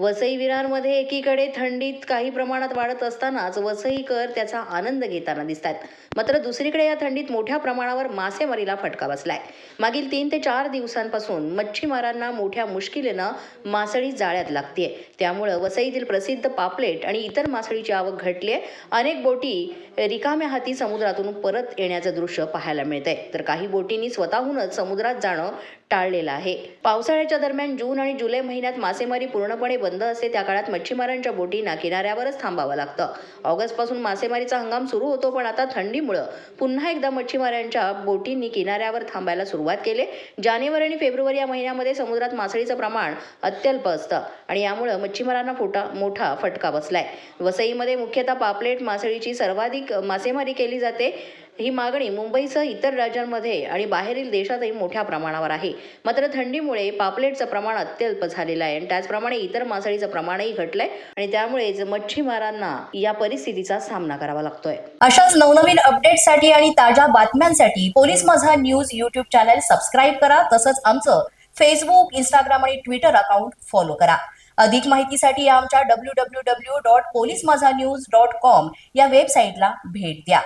वसई विरारमध्ये एकीकडे थंडीत काही प्रमाणात वाढत असतानाच वसईकर त्याचा आनंद घेताना दिसतात. मात्र दुसरीकडे या थंडीत मोठ्या प्रमाणावर मासेमारीला फटका बसलाय. मागील तीन ते चार दिवसांपासून मच्छीमारांना मोठ्या मुश्किलीनं मासळी जाळ्यात लागते त्यामुळं वसईतील प्रसिद्ध पापलेट आणि इतर मासळीची आवक घटली आहे अनेक बोटी रिकाम्या हाती समुद्रातून परत येण्याचं दृश्य पाहायला मिळतंय. तर काही बोटींनी स्वतःहूनच समुद्रात जाणं टाळलेलं आहे. पावसाळ्याच्या दरम्यान जून आणि जुलै महिन्यात मासेमारी पूर्णपणे बंद असते त्या काळात मच्छीमारांच्या बोटींना किनाऱ्यावरच थांबावं लागतं. ऑगस्टपासून मासेमारीचा हंगाम सुरू होतो पण आता थंडीमुळं पुन्हा एकदा मच्छीमारांच्या बोटींनी किनाऱ्यावर थांबायला सुरुवात केली. जानेवारी आणि फेब्रुवारी या महिन्यामध्ये समुद्रात मासळीचं प्रमाण अत्यल्प असतं आणि यामुळं मच्छीमारांना फोटा मोठा फटका बसलाय. वसईमध्ये मुख्यतः पापलेट मासळीची सर्वाधिक मासेमारी केली जाते. ही मागणी मुंबईसह इतर राज्यांमध्ये आणि बाहेरील देशातही मोठ्या प्रमाणावर आहे. मात्र थंडीमुळे पापलेटचं प्रमाण अत्यल्प झालेलं आहे आणि त्याचप्रमाणे इतर मासळीचं प्रमाणही घटलंय आणि त्यामुळेच मच्छीमारांना या परिस्थितीचा सामना करावा लागतोय. अशाच नवनवीन अपडेटसाठी आणि ताज्या बातम्यांसाठी police Majha news YouTube channel subscribe करा. तसंच आमचं फेसबुक इंस्टाग्राम आणि ट्विटर अकाउंट फॉलो करा. अधिक माहितीसाठी आमच्या W W W dot police Majha news dot com या वेबसाईटला भेट द्या.